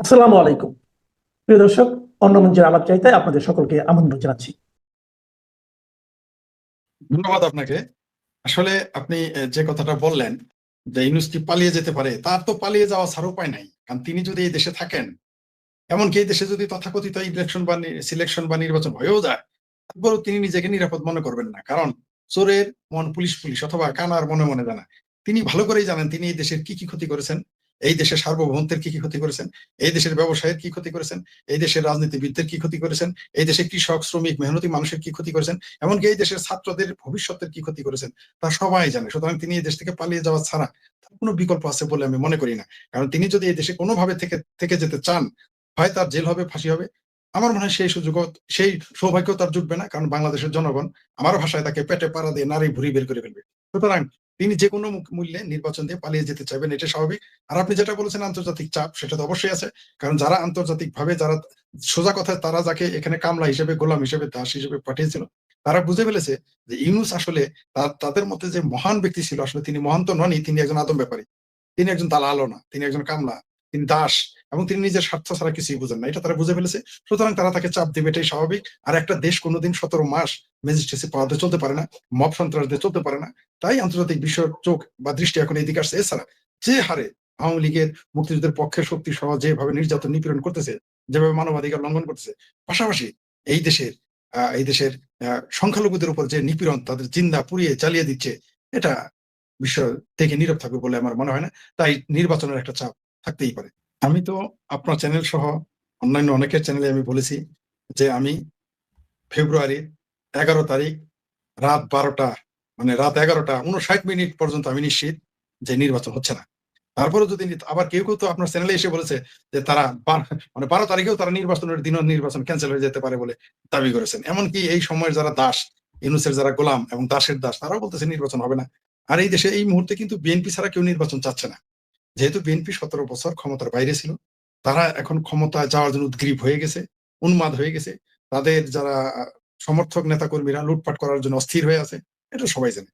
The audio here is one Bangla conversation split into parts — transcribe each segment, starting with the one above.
আসসালামু আলাইকুম। প্রিয় দর্শক, অন্য মঞ্চের আলাপ চাইতে আপনাদের সকলকে আমন্ত্রণ জানাচ্ছি। ধন্যবাদ আপনাকে। আসলে আপনি যে কথাটা বললেন, যে ইউনুসটি পালিয়ে যেতে পারে, তার তো পালিয়ে যাওয়া ছাড়া উপায় নাই। কারণ তিনি যদি এই দেশে থাকেন, এমনকি এই দেশে যদি তথাকথিত ইলেকশন বা সিলেকশন বা নির্বাচন হয়েও যায়, তারপরেও তিনি নিজেকে নিরাপদ মনে করবেন না। কারণ চোরের মন পুলিশ পুলিশ অথবা কানার মনে মনে জানা। তিনি ভালো করেই জানেন তিনি এই দেশের কি কি ক্ষতি করেছেন। এই দেশের সার্বভৌমত্বের কি কি ক্ষতি করেছেন? এই দেশের ব্যবসায়ের কি ক্ষতি করেছেন? এই দেশের রাজনীতিবিদদের কি ক্ষতি করেছেন? এই দেশের কৃষক, শ্রমিক, মেহনতি মানুষের কি ক্ষতি করেছেন? এমনকি এই দেশের ছাত্রদের ভবিষ্যতের কি ক্ষতি করেছেন? তা সবাই জানে। সুতরাং তিনি এই দেশ থেকে পালিয়ে যাওয়া ছাড়া তার কোনো বিকল্প আছে বলে আমি মনে করি না। কারণ তিনি যদি এই দেশে কোনোভাবে থেকে থেকে যেতে চান, হয় তার জেল হবে, ফাঁসি হবে। আমার মনে হয় সেই সুযোগ, সেই সৌভাগ্য তার জুটবে না। কারণ বাংলাদেশের জনগণ আমার ভাষায় তাকে পেটে পাড়া দিয়ে নারী ভুরি বের করে ফেলবে। সুতরাং তিনি যে কোনো মূল্যে নির্বাচন দিয়ে পালিয়ে যেতে চাইবেন, এটা স্বাভাবিক। আর আপনি যেটা বলেছেন আন্তর্জাতিক চাপ, সেটা তো অবশ্যই আছে। কারণ যারা আন্তর্জাতিক ভাবে যারা সোজা কথা, তারা যাকে এখানে কামলা হিসেবে, গোলাম হিসেবে, দাস হিসেবে পাঠিয়েছিল, তারা বুঝে ফেলেছে যে ইউনুস আসলে তাদের মধ্যে যে মহান ব্যক্তি ছিল, আসলে তিনি মহান তো ননই, তিনি একজন আদম ব্যাপারী। তিনি একজন দালালও না, তিনি একজন কামলা, তিনি দাস। এবং তিনি নিজের স্বার্থ ছাড়া কিছুই বুঝেন না। এটা তারা বুঝে ফেলেছে। সুতরাং তারা তাকে চাপ দেবে, এটাই স্বাভাবিক। আর একটা দেশ কোনোদিন সতেরো মাস ম্যাজিস্ট্রেসি পাওয়াতে চলতে পারে না, মব সন্ত্রাস দিয়ে চলতে পারে না। তাই আন্তর্জাতিক বিশ্ব চোখ বা দৃষ্টি এখন এইদিকে আসছে। এছাড়া যে হারে আওয়ামী লীগের মুক্তিযুদ্ধের পক্ষের শক্তি সহ যেভাবে নির্যাতন নিপীড়ন করতেছে, যেভাবে মানবাধিকার লঙ্ঘন করতেছে, পাশাপাশি এই দেশের এই দেশের সংখ্যালঘুদের উপর যে নিপীড়ন তাদের জিন্দা পুড়িয়ে চালিয়ে দিচ্ছে, এটা বিশ্ব থেকে নীরব থাকবে বলে আমার মনে হয় না। তাই নির্বাচনের একটা চাপ থাকতেই পারে। আমি তো আপনার চ্যানেল সহ অন্যান্য অনেকের চ্যানেলে আমি বলেছি যে আমি ফেব্রুয়ারি এগারো তারিখ রাত বারোটা মানে রাত এগারোটা উনষাট মিনিট পর্যন্ত আমি নিশ্চিত যে নির্বাচন হচ্ছে না। তারপরে যদি আবার কেউ কেউ তো আপনার চ্যানেলে এসে বলেছে যে তারা মানে বারো তারিখেও তারা নির্বাচনের দিনও নির্বাচন ক্যান্সেল হয়ে যেতে পারে বলে দাবি করেছেন। এমনকি এই সময়ের যারা দাস, ইউনুসের যারা গোলাম এবং দাসের দাস, তারাও বলতেছে নির্বাচন হবে না। আর এই দেশে এই মুহূর্তে কিন্তু বিএনপি ছাড়া কেউ নির্বাচন চাচ্ছে না। যেহেতু বিএনপি সতেরো বছর ক্ষমতার বাইরে ছিল, তারা এখন ক্ষমতা যাওয়ার জন্য উদ্গ্রীব হয়ে গেছে, উন্মাদ হয়ে গেছে। তাদের যারা সমর্থক নেতা কর্মীরা লুটপাট করার জন্য অস্থির হয়ে আছে, এটা সবাই জানে।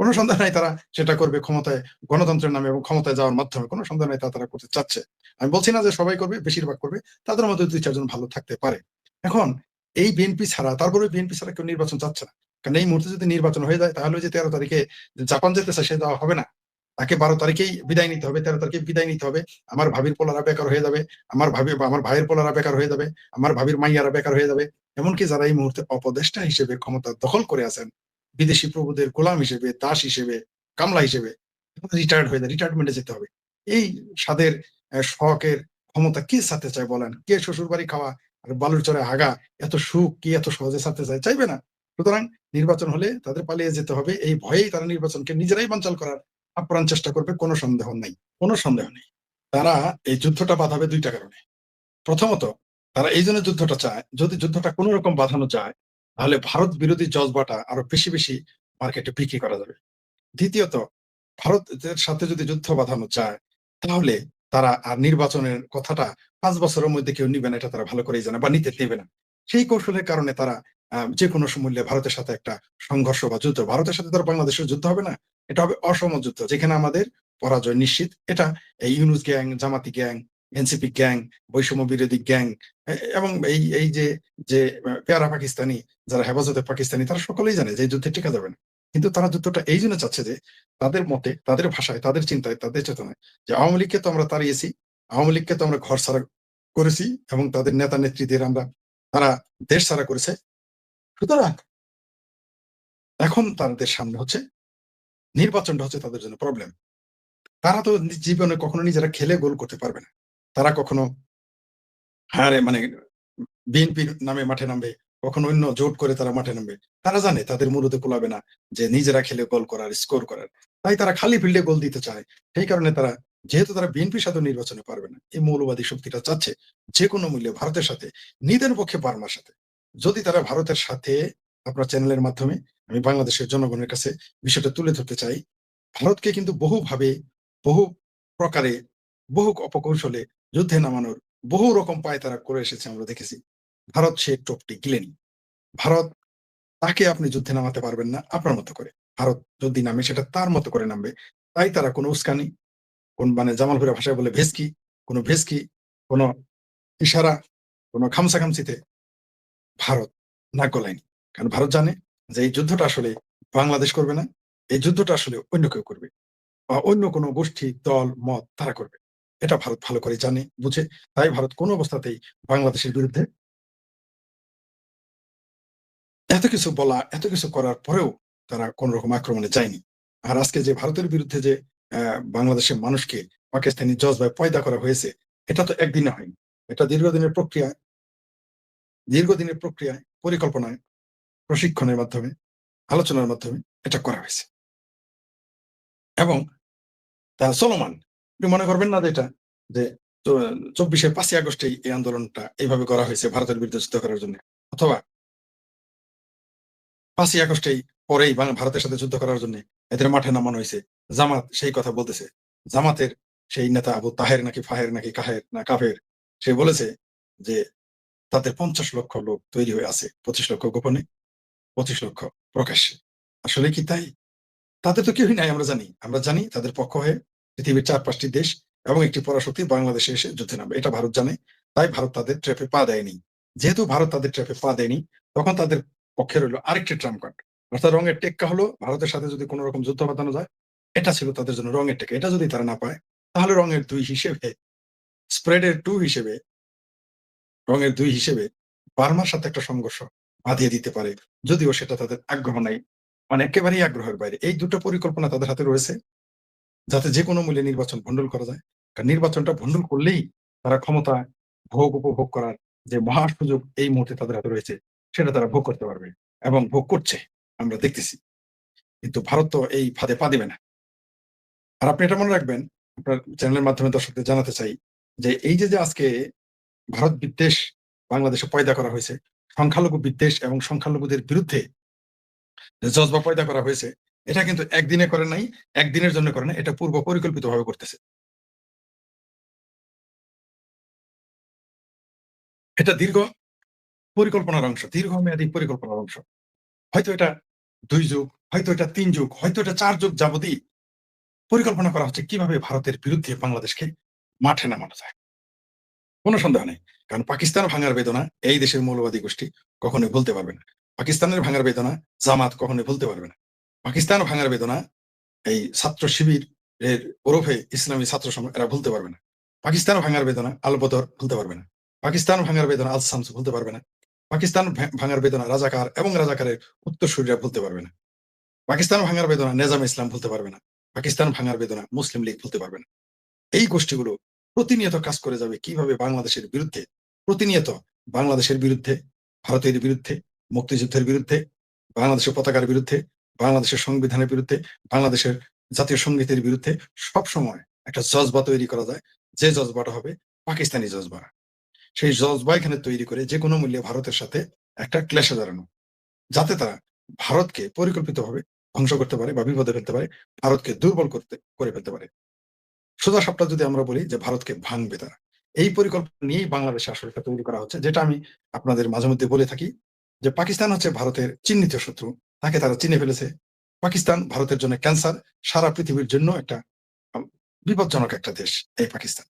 কোনো সন্দেহ নাই তারা সেটা করবে ক্ষমতায়, গণতন্ত্রের নামে এবং ক্ষমতায় যাওয়ার মাধ্যমে। কোনো সন্দেহ নাই তারা করতে চাচ্ছে। আমি বলছি না যে সবাই করবে, বেশিরভাগ করবে, তাদের মধ্যে দুই চারজন ভালো থাকতে পারে। এখন এই বিএনপি ছাড়া, তারপরে বিএনপি ছাড়া কেউ নির্বাচন চাচ্ছে না। কারণ এই মুহূর্তে যদি নির্বাচন হয়ে যায়, তাহলে যে তেরো তারিখে জাপান যেতে চায় সে যাওয়া হবে না। তাকে বারো তারিখেই বিদায় নিতে হবে, তেরো তারিখে বিদায় নিতে হবে। আমার ভাবির পোলারা বেকার হয়ে যাবে, আমার ভাবি, আমার ভাইয়ের পোলারা বেকার হয়ে যাবে, আমার ভাবির মাইয়ারা বেকার হয়ে যাবে। এমনকি যারা এই মুহূর্তে অপদেষ্টা হিসেবে ক্ষমতা দখল করে আছেন, বিদেশি প্রভুদের গোলাম হিসেবে, দাস হিসেবে, কামলা হিসেবে রিটায়ার্ড হয়ে যায় রিটায়ারমেন্টে যেতে হবে। এই স্বাদের শখের ক্ষমতা কে ছাড়তে চায় বলেন? কে শ্বশুর বাড়ি খাওয়া আর বালুর চরে হাগা, এত সুখ কি এত সহজে ছাড়তে চায়? চাইবে না। সুতরাং নির্বাচন হলে তাদের পালিয়ে যেতে হবে, এই ভয়েই তারা নির্বাচনকে নিজেরাই বানচাল করার আপ্রাণ চেষ্টা করবে, কোনো সন্দেহ নেই, কোনো সন্দেহ নেই। তারা এই যুদ্ধটা বাঁধাবে দুইটা কারণে। প্রথমত, তারা এই জন্য যুদ্ধটা চায়, যদি যুদ্ধটা কোনো রকম বাঁধানো যায়, তাহলে ভারত বিরোধী জজবাটা আরও বেশি বেশি মার্কেটে বিক্রি করা যাবে। দ্বিতীয়ত, ভারতের সাথে যদি যুদ্ধ বাঁধানো যায়, তাহলে তারা আর নির্বাচনের কথাটা পাঁচ বছরের মধ্যে কেউ নিবে না, এটা তারা ভালো করেই জানে বা নিতে দেবে না। সেই কৌশলের কারণে তারা যে কোনো মূল্যে ভারতের সাথে একটা সংঘর্ষ বা যুদ্ধ। ভারতের সাথে তারা বাংলাদেশের যুদ্ধ হবে না। এটা হবে অসম যুদ্ধ, যেখানে আমাদের পরাজয় নিশ্চিত। এটা এই ইউনুস গ্যাং, জামাতি গ্যাং, এনসিপি গ্যাং, বৈষম্য বিরোধী গ্যাং এবং এই এই যে যে পেয়ারা পাকিস্তানি, যারা হেফাজতে পাকিস্তানি, তারা সকলেই জানে যে যুদ্ধে টিকা যাবে না। কিন্তু তারা যুদ্ধটা এই জন্য চাচ্ছে যে তাদের মতে, তাদের ভাষায়, তাদের চিন্তায়, তাদের চেতনায় যে আওয়ামী লীগকে তো আমরা তাড়িয়েছি, আওয়ামী লীগকে তো আমরা ঘর ছাড়া করেছি, এবং তাদের নেতা নেত্রীদের আমরা, তারা দেশ ছাড়া করেছে সুতরাং এখন তাদের সামনে হচ্ছে নির্বাচনটা হচ্ছে তাদের জন্য প্রবলেম তারা তো জীবনে কখনো নিজেরা খেলে গোল করতে পারবে না। তারা কখনো হারে মানে বিএনপির নামে মাঠে নামবে, কখনো অন্য জোট করে তারা মাঠে নামবে। তারা জানে তাদের মূলতে কোলাবে না যে নিজেরা খেলে গোল করার স্কোর করার। তাই তারা খালি ফিল্ডে গোল দিতে চায়। সেই কারণে তারা, যেহেতু তারা বিএনপির সাথে নির্বাচনে পারবে না, এই মৌলবাদী শক্তিটা চাচ্ছে যে কোনো মূল্যে ভারতের সাথে নিদের পক্ষে বার্মার সাথে। যদি তারা ভারতের সাথে আপনার চ্যানেলের মাধ্যমে, আমি বাংলাদেশের জনগণের কাছে বিষয়টা তুলে ধরতে চাই, ভারতকে কিন্তু বহুভাবে, বহু প্রকারে, বহু অপকৌশলে যুদ্ধে নামানোর বহু রকম পায় তারা করে এসেছে আমরা দেখেছি। ভারত সে টোপটি গিলেনি। ভারত তাকে আপনি যুদ্ধে নামাতে পারবেন না আপনার মতো করে। ভারত যদি নামে, সেটা তার মতো করে নামবে। তাই তারা কোনো উস্কানি, কোন মানে জামালপুরের ভাষায় বলে ভেসকি, কোনো ভেসকি, কোনো ইশারা, কোনো খামসাখামসিতে ভারত নাক গলায়নি। কারণ ভারত জানে যে এই যুদ্ধটা আসলে বাংলাদেশ করবে না, এই যুদ্ধটা আসলে অন্য কেউ করবে বা অন্য কোনো গোষ্ঠী, দল, মত তারা করবে। এটা ভারত ভালো করে জানে, বুঝে, তাই ভারত কোনো অবস্থাতেই বাংলাদেশের বিরুদ্ধে এত কিছু বলা, এত কিছু করার পরেও তারা কোন রকম আক্রমণে যায়নি। আর আজকে যে ভারতের বিরুদ্ধে যে বাংলাদেশের মানুষকে পাকিস্তানি জজবায় পয়দা করা হয়েছে, এটা তো একদিনে হয়নি। এটা দীর্ঘদিনের প্রক্রিয়া দীর্ঘদিনের প্রক্রিয়ায়, পরিকল্পনায়, প্রশিক্ষণের মাধ্যমে, আলোচনার মাধ্যমে এটা করা হয়েছে। এবং তা চলমান আপনি মনে করবেন না যে এটা, যে চব্বিশে পাঁচই আগস্টে এই আন্দোলনটা এইভাবে করা হয়েছে ভারতের বিরুদ্ধে যুদ্ধ করার জন্য? অথবা পাঁচই আগস্টেই পরেই ভারতের সাথে যুদ্ধ করার জন্য এদের মাঠে নামানো হয়েছে। জামাত সেই কথা বলতেছে। জামাতের সেই নেতা আবু তাহের নাকি ফাহের নাকি কাহের না কাফের, সে বলেছে যে তাদের পঞ্চাশ লক্ষ লোক তৈরি হয়ে আছে, পঁচিশ লক্ষ গোপনে, পঁচিশ লক্ষ প্রকাশ্যে। আসলে কি তাই? তাদের তো কেউই নাই, আমরা জানি। আমরা জানি তাদের পক্ষ হয়ে পৃথিবীর চার পাঁচটি দেশ এবং একটি পরাশক্তি বাংলাদেশে এসে যুদ্ধে নামবে। এটা ভারত জানে, তাই ভারত তাদের ট্র্যাপে পা দেয়নি। যেহেতু ভারত তাদের ট্র্যাপে পা দেয়নি, তখন তাদের পক্ষে রইল আরেকটি ট্রাম্প কার্ড। অর্থাৎ রঙের টেক্কা হলো, ভারতের সাথে যদি কোনো রকম যুদ্ধ বাঁধানো যায়, এটা ছিল তাদের জন্য রঙের টেক্কা। এটা যদি তারা না পায়, তাহলে রঙের দুই হিসেবে, স্প্রেডের টু হিসেবে রঙের দুই হিসেবে বার্মার সাথে একটা সংঘর্ষ বাঁধিয়ে দিতে পারে। যদিও সেটা তাদের আগ্রহ নাই। মানে একেবারেই আগ্রহের বাইরে। এই দুটো পরিকল্পনা তাদের হাতে রয়েছে যাতে যে কোনো মূল্যে নির্বাচন ভণ্ডুল করা যায়। কারণ নির্বাচনটা ভণ্ডুল করলেই তারা ক্ষমতা ভোগ উপভোগ করার যে মহা সুযোগ এই মুহূর্তে তাদের হাতে রয়েছে, সেটা তারা ভোগ করতে পারবে এবং ভোগ করছে, আমরা দেখতেছি। কিন্তু ভারত তো এই ফাঁদে পা দিবে না। আর আপনি এটা মনে রাখবেন, আপনার চ্যানেলের মাধ্যমে দর্শকদের জানাতে চাই যে এই যে যে আজকে ভারত বিদ্বেষ বাংলাদেশে পয়দা করা হয়েছে। সংখ্যালঘু বিদ্বেষ এবং সংখ্যালঘুদের বিরুদ্ধে জজবা পয়দা করা হয়েছে, এটা কিন্তু একদিনে করে নাই, একদিনের জন্য করে না এটা পূর্ব পরিকল্পিত ভাবে করতেছে। এটা দীর্ঘ পরিকল্পনার অংশ, দীর্ঘমেয়াদী পরিকল্পনার অংশ। হয়তো এটা দুই যুগ, হয়তো এটা তিন যুগ, হয়তো এটা চার যুগ যাবতীয় পরিকল্পনা করা হচ্ছে কীভাবে ভারতের বিরুদ্ধে বাংলাদেশকে মাঠে নামানো যায়। কোনো সন্দেহ নেই। কারণ পাকিস্তান ভাঙার বেদনা এই দেশের মৌলবাদী গোষ্ঠী কখনোই ভুলতে পারবে না। পাকিস্তানের ভাঙার বেদনা জামাত কখনোই ভুলতে পারবে না। পাকিস্তান ভাঙার বেদনা এই ছাত্র শিবির এর ওরফে ইসলামী ছাত্র সমাজ এরা ভুলতে পারবে না। পাকিস্তান ভাঙার বেদনা আল বদর ভুলতে পারবে না। পাকিস্তান ভাঙার বেদনা আল শামস ভুলতে পারবে না। পাকিস্তান ভাঙার বেদনা রাজাকার এবং রাজাকারের উত্তরসূরিরা ভুলতে পারবে না। পাকিস্তান ভাঙার বেদনা নেজাম ইসলাম ভুলতে পারবে না। পাকিস্তান ভাঙার বেদনা মুসলিম লীগ ভুলতে পারবে না। এই গোষ্ঠীগুলো প্রতিনিয়ত কাজ করে যাবে কীভাবে বাংলাদেশের বিরুদ্ধে? প্রতিনিয়ত বাংলাদেশের বিরুদ্ধে, ভারতের বিরুদ্ধে, মুক্তিযুদ্ধের বিরুদ্ধে, বাংলাদেশের পতাকার বিরুদ্ধে, বাংলাদেশের সংবিধানের বিরুদ্ধে, বাংলাদেশের জাতীয় সঙ্গীতের বিরুদ্ধে সব সময় একটা জজবা তৈরি করা যায়। যে জজবাটা হবে পাকিস্তানি জজবা। সেই জজবা এখানে তৈরি করে যে কোনো মূল্যে ভারতের সাথে একটা ক্লেশে দাঁড়ানো যাতে তারা ভারতকে পরিকল্পিতভাবে ধ্বংস করতে পারে বা বিপদে ফেলতে পারে, ভারতকে দুর্বল করতে, করে ফেলতে পারে। সোজা সাপটা যদি আমরা বলি যে ভারতকে ভাঙবে তারা, এই পরিকল্পনা নিয়েই বাংলাদেশে আসলে তৈরি করা হচ্ছে, যেটা আমি আপনাদের মাঝে মধ্যে বলে থাকি যে পাকিস্তান হচ্ছে ভারতের চিহ্নিত শত্রু, তাকে তারা চিনে ফেলেছে। পাকিস্তান ভারতের জন্য ক্যান্সার, সারা পৃথিবীর জন্য একটা বিপজ্জনক একটা দেশ এই পাকিস্তান।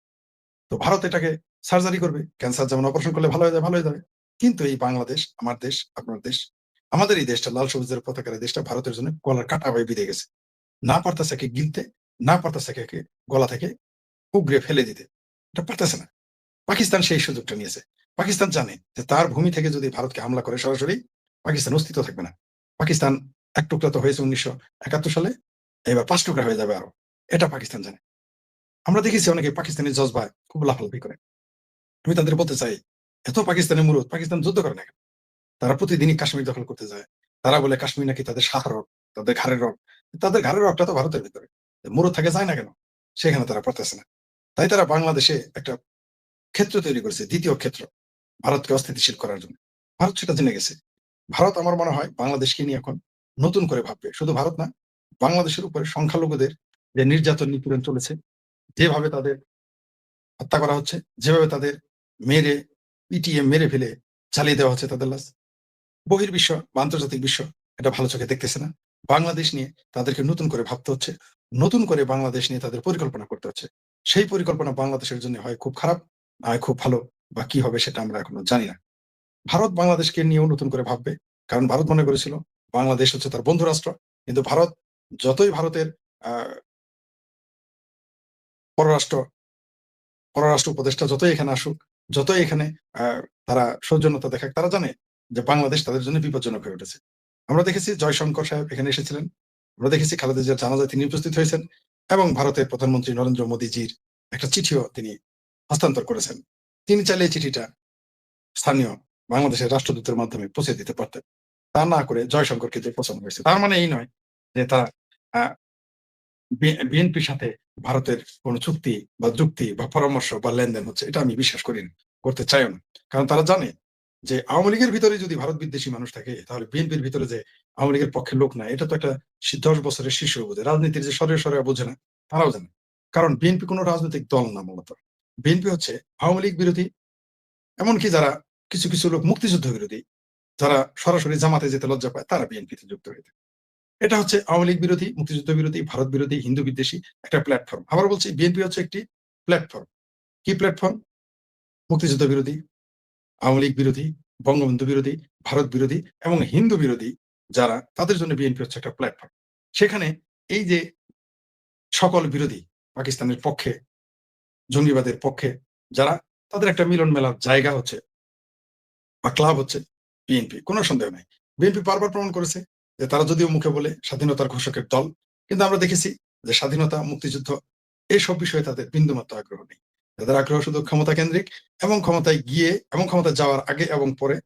তো ভারত এটাকে সার্জারি করবে, ক্যান্সার যেমন অপারেশন করলে ভালো হয়ে যায় ভালো হয়ে যাবে। কিন্তু এই বাংলাদেশ, আমার দেশ, আপনার দেশ, আমাদের এই দেশটা লাল সবুজের পতাকার দেশটা ভারতের জন্য কলার কাটা হয়ে বিঁধে গেছে। না পারতেছে একে গিলতে না পারতেছে একে গলা থেকে উগড়ে ফেলে দিতে। এটা পারতেছে না। পাকিস্তান সেই সুযোগটা নিয়েছে। পাকিস্তান জানে যে তার ভূমি থেকে যদি ভারতকে হামলা করে সরাসরি, পাকিস্তান অস্তিত্ব থাকবে না। পাকিস্তান এক টুকরা তো হয়েছে উনিশশো একাত্তর সালে, এবার পাঁচ টুকরা হয়ে যাবে আরও। এটা পাকিস্তান জানে। আমরা দেখেছি অনেকে পাকিস্তানি জজবায় খুব লাফালাফি করে। আমি তাদের বলতে চাই, এত পাকিস্তানি মুরুদ, পাকিস্তান যুদ্ধ করে না তারা প্রতিদিনই কাশ্মীর দখল করতে যায়। তারা বলে কাশ্মীর নাকি তাদের সাহার রক তাদের ঘাড়ের রক তাদের ঘাড়ের রকটা তো ভারতের ভিতরে। মুরুদ থাকে যায় না কেন? সেখানে তারা পারতেছে না। তাই তারা বাংলাদেশে একটা ক্ষেত্র তৈরি করেছে, দ্বিতীয় ক্ষেত্র, ভারতকে অস্থিতিশীল করার জন্য। ভারত সেটা জেনে গেছে। ভারত আমার মনে হয় বাংলাদেশকে নিয়ে এখন নতুন করে ভাববে। শুধু ভারত না, বাংলাদেশের উপরে সংখ্যালঘুদের যে নির্যাতন নিপীড়ন চলেছে, যেভাবে তাদের হত্যা করা হচ্ছে, যেভাবে তাদের মেরে পিটিএ মেরে ফেলে চালিয়ে দেওয়া হচ্ছে তাদের লাশ, বহির্বিশ্ব বা আন্তর্জাতিক বিশ্ব এটা ভালো চোখে দেখতেছে না। বাংলাদেশ নিয়ে তাদেরকে নতুন করে ভাবতে হচ্ছে। নতুন করে বাংলাদেশ নিয়ে তাদের পরিকল্পনা করতে হচ্ছে। সেই পরিকল্পনা বাংলাদেশের জন্য হয় খুব খারাপ না খুব ভালো, বা কি হবে সেটা আমরা এখনও জানি না। ভারত বাংলাদেশকে নিয়েও নতুন করে ভাববে, কারণ ভারত মনে করেছিল বাংলাদেশ হচ্ছে তার বন্ধু রাষ্ট্র, কিন্তু ভারত যতই ভারতের পররাষ্ট্র পররাষ্ট্র উপদেষ্টা যতই এখানে আসুক, যতই এখানে তারা সৌজন্যতা দেখাক, তারা জানে যে বাংলাদেশ তাদের জন্য বিপজ্জনক হয়ে উঠেছে। আমরা দেখেছি জয়শঙ্কর সাহেব এখানে এসেছিলেন। আমরা দেখেছি খালেদা জিয়ার জানাজায় তিনি উপস্থিত হয়েছেন এবং ভারতের প্রধানমন্ত্রী নরেন্দ্র মোদীজির একটা চিঠিও তিনি হস্তান্তর করেছেন। তিনি চাইলে এই চিঠিটা স্থানীয় বাংলাদেশের রাষ্ট্রদূতের মাধ্যমে পৌঁছে দিতে পারতেন। তা না করে জয়শঙ্করকে যে পছন্দ হয়েছে, তার মানে এই নয় যে তারা বিএনপির সাথে ভারতের কোন চুক্তি বা যুক্তি বা পরামর্শ বা লেনদেন হচ্ছে, এটা আমি বিশ্বাস করি করতে চাইও না। কারণ তারা জানে যে আওয়ামী লীগের ভিতরে যদি ভারত বিদ্বেষী মানুষ থাকে, তাহলে বিএনপির ভিতরে যে আওয়ামী লীগের পক্ষে লোক না এটা তো একটা দশ বছরের শিশু বোঝে। রাজনীতির যে সরে সরে বোঝে না, তারাও জানে। কারণ বিএনপি কোনো রাজনৈতিক দল না মূলত। বিএনপি হচ্ছে আওয়ামী লীগ বিরোধী, এমনকি যারা কিছু কিছু লোক মুক্তিযুদ্ধ বিরোধী, যারা সরাসরি জামাতে যেতে লজ্জা পায়, তারা বিএনপিতে যুক্ত হয়ে থাকে। এটা হচ্ছে আওয়ামী লীগ বিরোধী, মুক্তিযুদ্ধ বিরোধী, ভারত বিরোধী, হিন্দু বিদ্বেষী একটা প্ল্যাটফর্ম। আবার বলছি, বিএনপি হচ্ছে একটি প্ল্যাটফর্ম। কি প্ল্যাটফর্ম? মুক্তিযুদ্ধ বিরোধী। আওয়ামী লীগ বিরোধী, বঙ্গবন্ধু বিরোধী, ভারত বিরোধী এবং হিন্দু বিরোধী যারা তাদের জন্য বিএনপি হচ্ছে একটা প্ল্যাটফর্ম সেখানে এই যে সকল বিরোধী পাকিস্তানের পক্ষে, জঙ্গিবাদের পক্ষে যারা তাদের একটা মিলন মেলার জায়গা হচ্ছে বা ক্লাব হচ্ছে বিএনপি, কোনো সন্দেহ নাই। বিএনপি বারবার প্রমাণ করেছে যে তারা যদিও মুখে বলে স্বাধীনতার ঘোষকের দল, কিন্তু আমরা দেখেছি যে স্বাধীনতা, মুক্তিযুদ্ধ, এসব বিষয়ে তাদের বিন্দুমাত্র আগ্রহ নেই। তাদের আগ্রহ শুধু ক্ষমতা কেন্দ্রিক এবং ক্ষমতায় গিয়ে এবং ক্ষমতা যাওয়ার আগে এবং পরে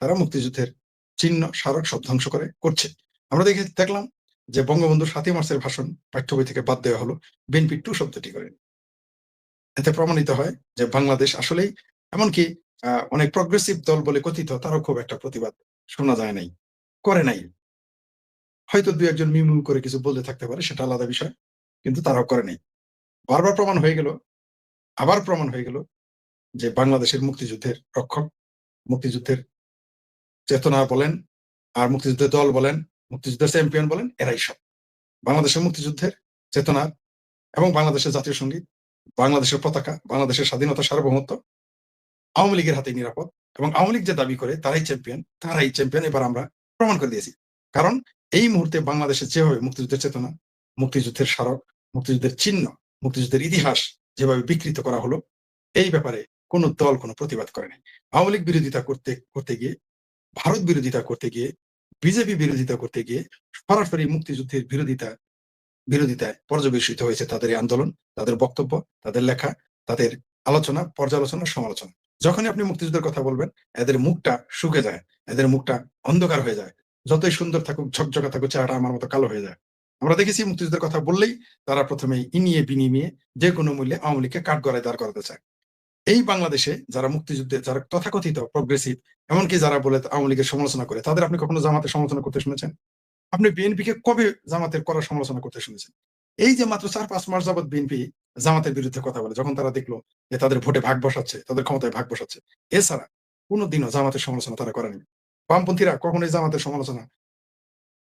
তারা মুক্তিযুদ্ধের চিহ্ন, স্মারক সব ধ্বংস করে, করছে। আমরা দেখে দেখলাম যে বঙ্গবন্ধুর সাতই মার্চের ভাষণ পাঠ্য বই থেকে বাদ দেওয়া হলো বিএনপি টু শব্দটি করে। এতে প্রমাণিত হয় যে বাংলাদেশ আসলেই এমনকি অনেক প্রগ্রেসিভ দল বলে কথিত তারও খুব একটা প্রতিবাদ শোনা যায় নাই, করে নাই। হয়তো দু একজন মিমু করে কিছু বলতে থাকতে পারে, সেটা আলাদা বিষয়, কিন্তু তারাও করে নাই। বারবার প্রমাণ হয়ে গেল আবার প্রমাণ হয়ে গেল যে বাংলাদেশের মুক্তিযুদ্ধের রক্ষক, মুক্তিযুদ্ধের চেতনা বলেন আর মুক্তিযুদ্ধের দল বলেন, মুক্তিযুদ্ধের চ্যাম্পিয়ন বলেন, এরাই সব। বাংলাদেশের মুক্তিযুদ্ধের চেতনা এবং বাংলাদেশের জাতীয় সংগীত, বাংলাদেশের পতাকা, বাংলাদেশের স্বাধীনতা সার্বভৌমত্ব আওয়ামী লীগের হাতে নিরাপদ এবং আওয়ামী লীগ যে দাবি করে তারাই চ্যাম্পিয়ন তারাই চ্যাম্পিয়ন এবার আমরা প্রমাণ করে দিয়েছি। কারণ এই মুহূর্তে বাংলাদেশে যেভাবে মুক্তিযুদ্ধের চেতনা, মুক্তিযুদ্ধের স্মারক, মুক্তিযুদ্ধের চিহ্ন, মুক্তিযুদ্ধের ইতিহাস যেভাবে বিকৃত করা হলো, এই ব্যাপারে কোন দল কোনো প্রতিবাদ করে নাই। আওয়ামী লীগ বিরোধিতা করতে করতে গিয়ে, ভারত বিরোধিতা করতে গিয়ে, বিজেপি বিরোধিতা করতে গিয়ে সরাসরি মুক্তিযুদ্ধের বিরোধিতা, বিরোধিতায় পর্যবেসিত হয়েছে তাদের আন্দোলন, তাদের বক্তব্য, তাদের লেখা, তাদের আলোচনা, পর্যালোচনা, সমালোচনা। যখনই আপনি মুক্তিযুদ্ধের কথা বলবেন, এদের মুখটা শুকে যায়, এদের মুখটা অন্ধকার হয়ে যায়। যতই সুন্দর থাকুক, ঝকঝকা থাকুক চেহারা আমার মতো কালো হয়ে যায়। আমরা দেখেছি মুক্তিযুদ্ধের কথা বললেই তারা প্রথমে ইনিয়ে বিনিমিয়ে যে কোনো মূল্যে আওয়ামী লীগকে কাঠ গড়ায় দাঁড় করাতে চায়। এই বাংলাদেশে যারা মুক্তিযুদ্ধে, যারা তথাকথিত প্রগ্রেসিভ এমনকি যারা বলে আওয়ামী লীগের সমালোচনা করে, তাদের আপনি কখনো জামাতের সমালোচনা করতে শুনেছেন? আপনি বিএনপি কে কবে জামাতের করার সমালোচনা করতে শুনেছেন? এই যে মাত্র চার পাঁচ মাস যাবৎ বিএনপি জামাতের বিরুদ্ধে কথা বলে, যখন তারা দেখল যে তাদের ভোটে ভাগ বসাচ্ছে, তাদের ক্ষমতায় ভাগ বসাচ্ছে, এছাড়া কোনোদিনও জামাতের সমালোচনা তারা করেনি। বামপন্থীরা কখনোই জামাতের সমালোচনা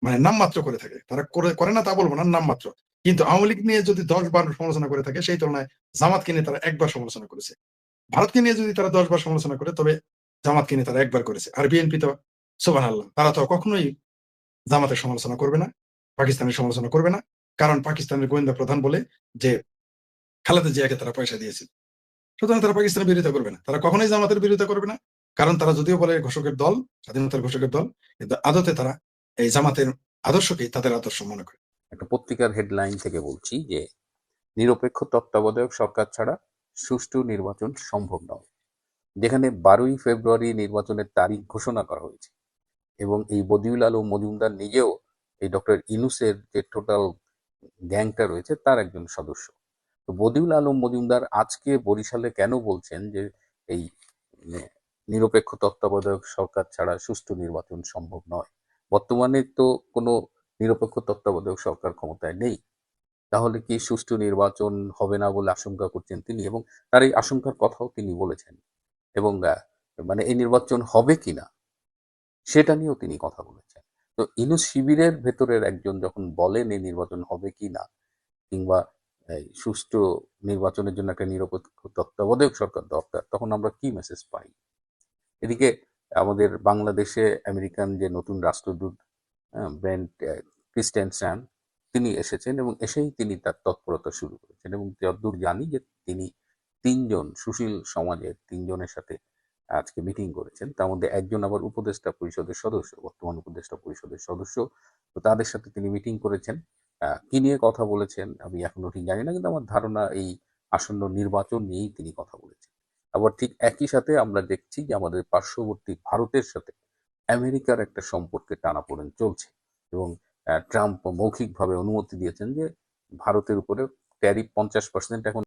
মানে নামমাত্র করে থাকে। তারা করে করে না তা বলব না, নামমাত্র। কিন্তু আওয়ামী লীগ নিয়ে যদি দশ বার সমালোচনা করে থাকে, সেই তুলনায় জামাতকে নিয়ে তারা একবার সমালোচনা করেছে। ভারতকে নিয়ে যদি তারা দশ বার সমালোচনা করে, তবে জামাতকে নিয়ে তারা একবার করেছে। আর বিএনপি তো সোবান আল্লাহ তারা তো কখনোই জামাতের সমালোচনা করবে না, পাকিস্তানের সমালোচনা করবে না। কারণ পাকিস্তানের গোয়েন্দা প্রধান বলে যে, খালেদা জিয়াকে তারা পয়সা দিয়েছিল। সুতরাং তারা পাকিস্তানের বিরোধিতা করবে না। তারা কখনোই জামাতের বিরোধিতা করবে না। কারণ তারা যদিও বলে ঘোষকের দল, স্বাধীনতার ঘোষকের দল, কিন্তু আদতে তারা এই জামাতের আদর্শকেই তাদের আদর্শ মনে করে। একটা পত্রিকার হেডলাইন থেকে বলছি যে, নিরপেক্ষ তত্ত্বাবধায়ক সরকার ছাড়া সুষ্ঠু নির্বাচন সম্ভব নয়। যেখানে বারোই ফেব্রুয়ারি নির্বাচনের তারিখ ঘোষণা করা হয়েছে এবং এই বদিউল আলম মজুমদার নিজেও এই ডক্টর ইনুসের যে টোটাল গ্যাংটা রয়েছে তার একজন সদস্য। তো বদিউল আলম মজুমদার আজকে বরিশালে কেন বলছেন যে, এই, নিরপেক্ষ তত্ত্বাবধায়ক সরকার ছাড়া সুষ্ঠু নির্বাচন সম্ভব নয়? বর্তমানে তো কোনো নিরপেক্ষ তত্ত্বাবধায়ক সরকার ক্ষমতায় নেই। তাহলে কি সুষ্ঠু নির্বাচন হবে না বলে আশঙ্কা করছেন তিনি? এবং তার এই আশঙ্কার কথাও তিনি বলেছেন। এবং মানে এই নির্বাচন হবে কিনা সেটা নিয়েও তিনি কথা বলেছেন। তো ইনুস শিবিরের ভেতরের একজন যখন বলেন এই নির্বাচন হবে কি না কিংবা সুষ্ঠু নির্বাচনের জন্য একটা নিরপেক্ষ তত্ত্বাবধায়ক সরকার দরকার, তখন আমরা কি মেসেজ পাই? এদিকে আমাদের বাংলাদেশে আমেরিকান যে নতুন রাষ্ট্রদূত ব্রেন্ট ক্রিস্টেনসন তিনি এসেছেন এবং এসেই তিনি তার তৎপরতা শুরু করেছেন এবং যতদূর জানি যে তিনি তিনজন সুশীল সমাজের তিনজনের সাথে আজকে মিটিং করেছেন। তার মধ্যে একজন আবার উপদেষ্টা পরিষদের সদস্য, বর্তমান উপদেষ্টা পরিষদের সদস্য। তো তাদের সাথে তিনি মিটিং করেছেন। কি নিয়ে কথা বলেছেন আমি এখনও ঠিক জানি না, কিন্তু আমার ধারণা এই আসন্ন নির্বাচন নিয়েই তিনি কথা বলেছেন। আবার ঠিক একই সাথে আমরা দেখছি যে আমাদের পার্শ্ববর্তী ভারতের সাথে আমেরিকার একটা সম্পর্কে টানাপোড়েন চলছে এবং ট্রাম্প মৌখিকভাবে অনুমতি দিয়েছেন যে ভারতের উপরে ট্যারিফ পঞ্চাশ পার্সেন্ট এখন